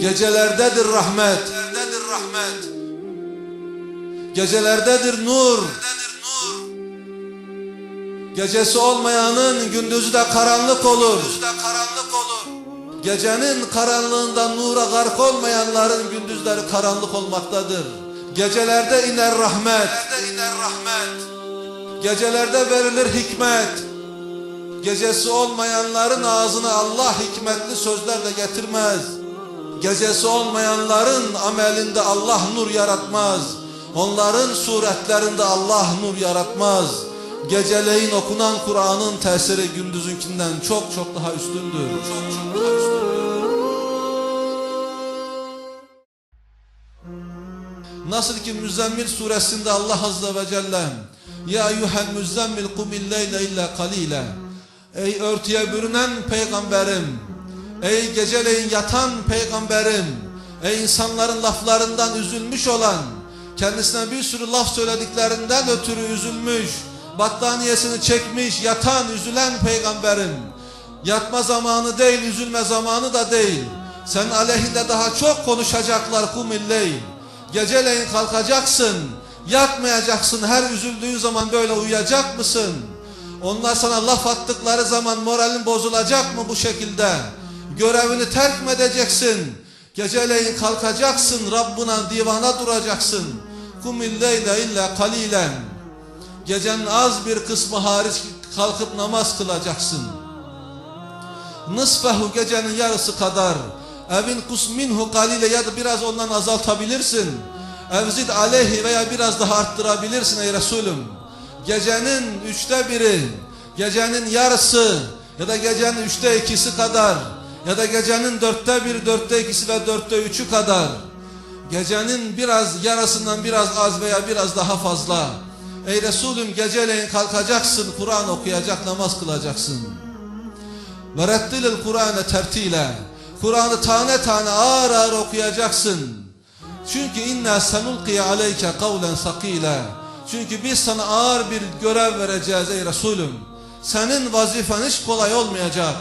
Gecelerdedir rahmet. Gecelerdedir nur. Gecesi olmayanın gündüzü de karanlık olur. Gecenin karanlığında nura gark olmayanların gündüzleri karanlık olmaktadır. Gecelerde iner rahmet. Gecelerde verilir hikmet. Gecesi olmayanların ağzına Allah hikmetli sözlerle getirmez. Gecesi olmayanların amelinde Allah nur yaratmaz. Onların suretlerinde Allah nur yaratmaz. Geceleyin okunan Kur'an'ın tesiri gündüzünkinden çok çok daha üstündür. Çok çok daha üstündür. Nasıl ki Müzzemmil suresinde Allah Azze ve Celle Ya eyyuhel müzzemmil kumil leyle illa kalile Ey örtüye bürünen peygamberim. Ey geceleyin yatan peygamberim. Ey insanların laflarından üzülmüş olan Kendisine bir sürü laf söylediklerinden ötürü üzülmüş Battaniyesini çekmiş yatan üzülen peygamberim. Yatma zamanı değil üzülme zamanı da değil. Sen aleyhinde daha çok konuşacaklar kumilleyl Geceleyin kalkacaksın Yatmayacaksın. Her üzüldüğün zaman böyle uyuyacak mısın? Onlar sana laf attıkları zaman moralin bozulacak mı bu şekilde? Görevini terk mi edeceksin? Geceleyin kalkacaksın Rabbuna divana duracaksın. Kumil leyle illa kalilen. Gecenin az bir kısmı hariç kalkıp namaz kılacaksın. Nısfehu gecenin yarısı kadar. Evin kus minhu kalile ya da biraz ondan azaltabilirsin. Evzid aleyhi veya biraz daha arttırabilirsin ey Resulüm Gecenin üçte biri Gecenin yarısı Ya da gecenin üçte ikisi kadar Ya da gecenin dörtte bir, dörtte ikisi ve dörtte üçü kadar. Gecenin biraz yarısından biraz az veya biraz daha fazla. Ey Resulüm geceleyin kalkacaksın Kur'an okuyacak namaz kılacaksın. Ve reddilil Kur'an'ı tertile Kur'an'ı tane tane ağır ağır okuyacaksın. Çünkü inna senulqiye aleyke kavlen sakile Çünkü biz sana ağır bir görev vereceğiz ey Resulüm Senin vazifen hiç kolay olmayacak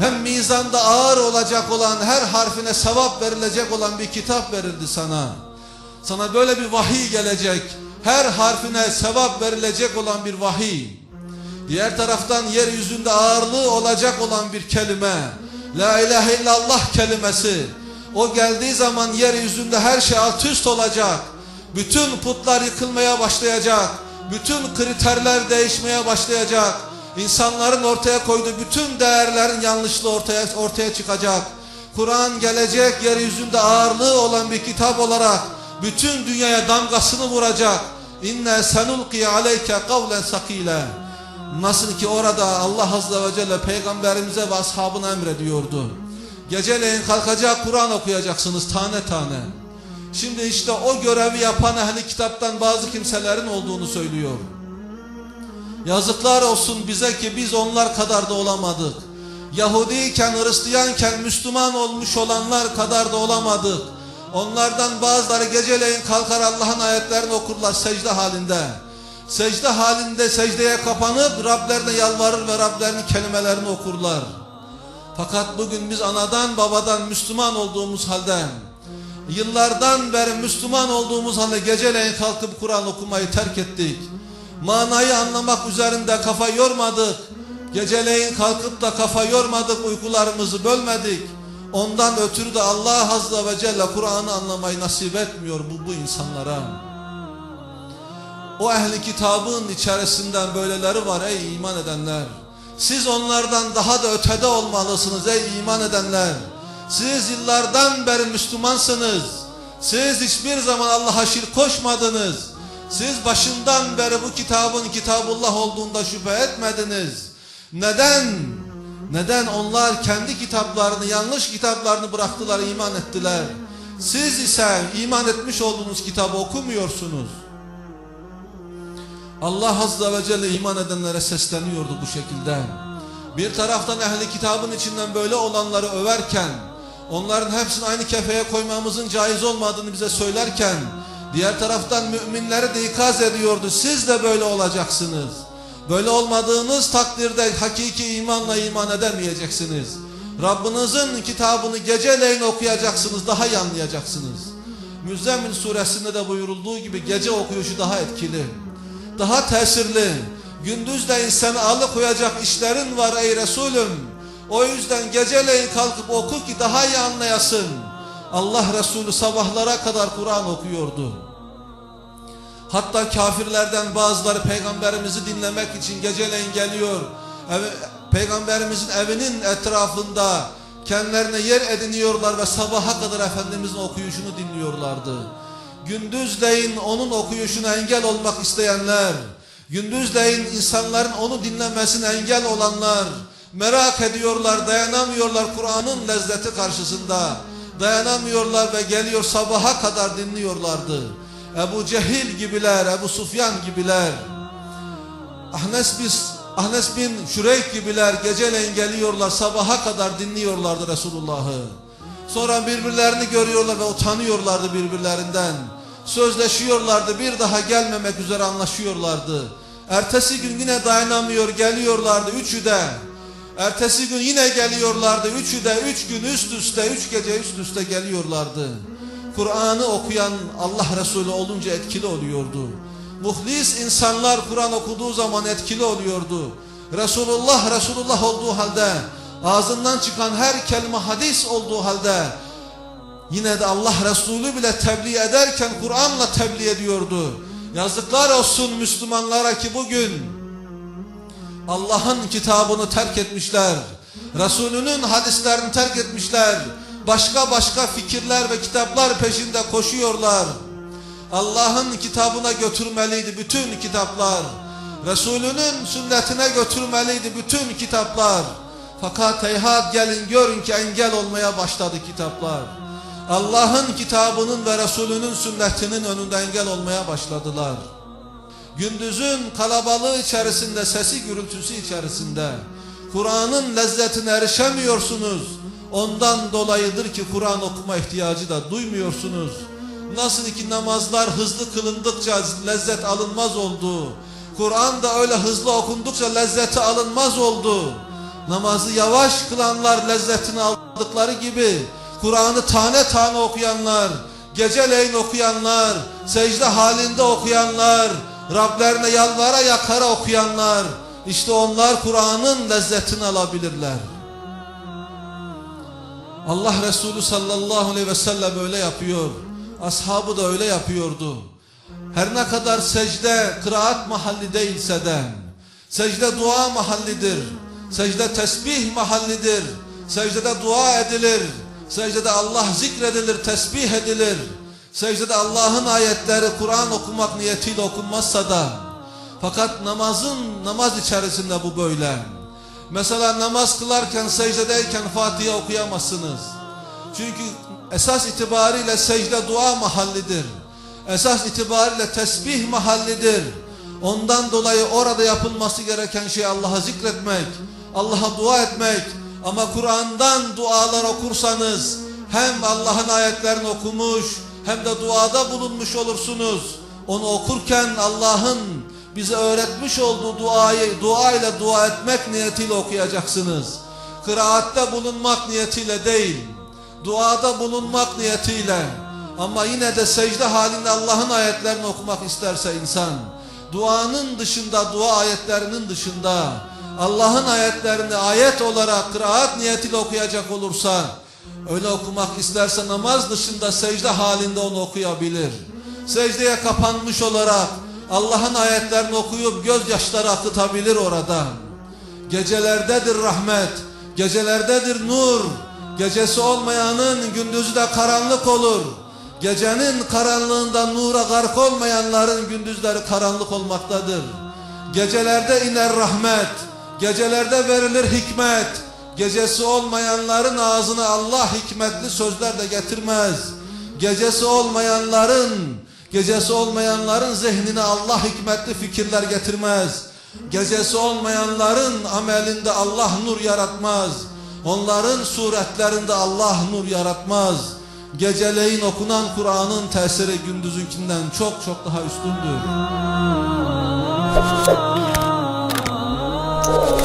hem mizanda ağır olacak olan her harfine sevap verilecek olan bir kitap verildi sana. Sana böyle bir vahiy gelecek. Her harfine sevap verilecek olan bir vahiy. Diğer taraftan yeryüzünde ağırlığı olacak olan bir kelime. La ilahe illallah kelimesi. O geldiği zaman yeryüzünde her şey alt üst olacak. Bütün putlar yıkılmaya başlayacak. Bütün kriterler değişmeye başlayacak. İnsanların ortaya koyduğu bütün değerlerin yanlışlığı ortaya ortaya çıkacak. Kur'an gelecek yeryüzünde ağırlığı olan bir kitap olarak bütün dünyaya damgasını vuracak. İnne senulqi aleyke kavlen sakile. Nasıl ki orada Allah Azze ve Celle peygamberimize ve ashabına emrediyordu. Geceleyin kalkacak Kur'an okuyacaksınız tane tane. Şimdi işte o görevi yapan ehli kitaptan bazı kimselerin olduğunu söylüyor. Yazıklar olsun bize ki biz onlar kadar da olamadık. Yahudiyken, Hristiyanken Müslüman olmuş olanlar kadar da olamadık. Onlardan bazıları geceleyin kalkar Allah'ın ayetlerini okurlar secde halinde. Secde halinde secdeye kapanıp Rablerine yalvarır ve Rablerinin kelimelerini okurlar. Fakat bugün biz anadan babadan Müslüman olduğumuz halde yıllardan beri Müslüman olduğumuz halde geceleyin kalkıp Kur'an okumayı terk ettik. Manayı anlamak üzerinde kafa yormadık. Geceleyin kalkıp da kafa yormadık, uykularımızı bölmedik. Ondan ötürü de Allah Azze ve Celle Kur'an'ı anlamayı nasip etmiyor bu, bu insanlara. O ehli kitabın içerisinden böyleleri var ey iman edenler. Siz onlardan daha da ötede olmalısınız ey iman edenler. Siz yıllardan beri Müslümansınız. Siz hiçbir zaman Allah'a şirk koşmadınız. Siz başından beri bu kitabın kitabullah olduğunda şüphe etmediniz. Neden? Neden onlar kendi kitaplarını, yanlış kitaplarını bıraktılar, iman ettiler? Siz ise iman etmiş olduğunuz kitabı okumuyorsunuz. Allah Azze ve Celle iman edenlere sesleniyordu bu şekilde. Bir taraftan ehli kitabın içinden böyle olanları överken, onların hepsini aynı kefeye koymamızın caiz olmadığını bize söylerken, diğer taraftan müminleri de ikaz ediyordu. Siz de böyle olacaksınız. Böyle olmadığınız takdirde hakiki imanla iman edemeyeceksiniz. Rabbinizin kitabını geceleyin okuyacaksınız, daha iyi anlayacaksınız. Müzzemmil suresinde de buyurulduğu gibi gece okuyuşu daha etkili, daha tesirli. Gündüzleyin seni alıkoyacak işlerin var ey Resulüm. O yüzden geceleyin kalkıp oku ki daha iyi anlayasın. Allah Resulü sabahlara kadar Kur'an okuyordu. Hatta kafirlerden bazıları peygamberimizi dinlemek için geceleyin geliyor. Peygamberimizin evinin etrafında kendilerine yer ediniyorlar ve sabaha kadar Efendimizin okuyuşunu dinliyorlardı. Gündüzleyin onun okuyuşuna engel olmak isteyenler, gündüzleyin insanların onu dinlemesine engel olanlar, merak ediyorlar, dayanamıyorlar Kur'an'ın lezzeti karşısında. Dayanamıyorlar ve geliyor sabaha kadar dinliyorlardı. Ebu Cehil gibiler, Ebu Sufyan gibiler, Ahnes bin, Ahnes bin Şureyk gibiler geceleyin geliyorlar sabaha kadar dinliyorlardı Resulullah'ı. Sonra birbirlerini görüyorlar ve utanıyorlardı birbirlerinden. Sözleşiyorlardı bir daha gelmemek üzere anlaşıyorlardı. Ertesi gün yine dayanamıyor geliyorlardı üçü de. Ertesi gün yine geliyorlardı üçü de üç gün üst üste üç gece üst üste geliyorlardı. Kur'an'ı okuyan Allah Resulü olunca etkili oluyordu. Muhlis insanlar Kur'an okuduğu zaman etkili oluyordu. Resulullah Resulullah olduğu halde ağzından çıkan her kelime hadis olduğu halde yine de Allah Resulü bile tebliğ ederken Kur'an'la tebliğ ediyordu. Yazıklar olsun Müslümanlara ki bugün Allah'ın kitabını terk etmişler. Resulünün hadislerini terk etmişler. Başka başka fikirler ve kitaplar peşinde koşuyorlar. Allah'ın kitabına götürmeliydi bütün kitaplar. Resulünün sünnetine götürmeliydi bütün kitaplar. Fakat heyhat gelin görün ki engel olmaya başladı kitaplar. Allah'ın kitabının ve Resulünün sünnetinin önünde engel olmaya başladılar. Gündüzün kalabalığı içerisinde, sesi gürültüsü içerisinde Kur'an'ın lezzetine erişemiyorsunuz. Ondan dolayıdır ki Kur'an okuma ihtiyacı da duymuyorsunuz. Nasıl ki namazlar hızlı kılındıkça lezzet alınmaz oldu. Kur'an da öyle hızlı okundukça lezzeti alınmaz oldu. Namazı yavaş kılanlar lezzetini aldıkları gibi Kur'an'ı tane tane okuyanlar, geceleyin okuyanlar, secde halinde okuyanlar, Rablerine yalvara yakara okuyanlar, işte onlar Kur'an'ın lezzetini alabilirler. Allah Resulü sallallahu aleyhi ve sellem öyle yapıyor. Ashabı da öyle yapıyordu. Her ne kadar secde kıraat mahalli değilse de, secde dua mahallidir, secde tesbih mahallidir, secdede dua edilir, secdede Allah zikredilir, tesbih edilir, secdede Allah'ın ayetleri Kur'an okumak niyetiyle okunmazsa da, fakat namazın namaz içerisinde bu böyle. Mesela namaz kılarken secdedeyken Fatiha okuyamazsınız. Çünkü esas itibariyle secde dua mahallidir. Esas itibariyle tesbih mahallidir. Ondan dolayı orada yapılması gereken şey Allah'a zikretmek, Allah'a dua etmek. Ama Kur'an'dan dualar okursanız hem Allah'ın ayetlerini okumuş hem de duada bulunmuş olursunuz. Onu okurken Allah'ın bize öğretmiş olduğu duayı dua ile dua etmek niyetiyle okuyacaksınız. Kıraatte bulunmak niyetiyle değil, duada bulunmak niyetiyle. Ama yine de secde halinde Allah'ın ayetlerini okumak isterse insan, duanın dışında, dua ayetlerinin dışında, Allah'ın ayetlerini ayet olarak kıraat niyetiyle okuyacak olursa, öyle okumak isterse namaz dışında secde halinde onu okuyabilir. Secdeye kapanmış olarak, Allah'ın ayetlerini okuyup gözyaşları akıtabilir orada. Gecelerdedir rahmet, gecelerdedir nur. Gecesi olmayanın gündüzü de karanlık olur. Gecenin karanlığında nura gark olmayanların gündüzleri karanlık olmaktadır. Gecelerde iner rahmet, gecelerde verilir hikmet. Gecesi olmayanların ağzına Allah hikmetli sözler de getirmez. Gecesi olmayanların Gecesi olmayanların zihnine Allah hikmetli fikirler getirmez. Gecesi olmayanların amelinde Allah nur yaratmaz. Onların suretlerinde Allah nur yaratmaz. Geceleyin okunan Kur'an'ın tesiri gündüzünkinden çok çok daha üstündür.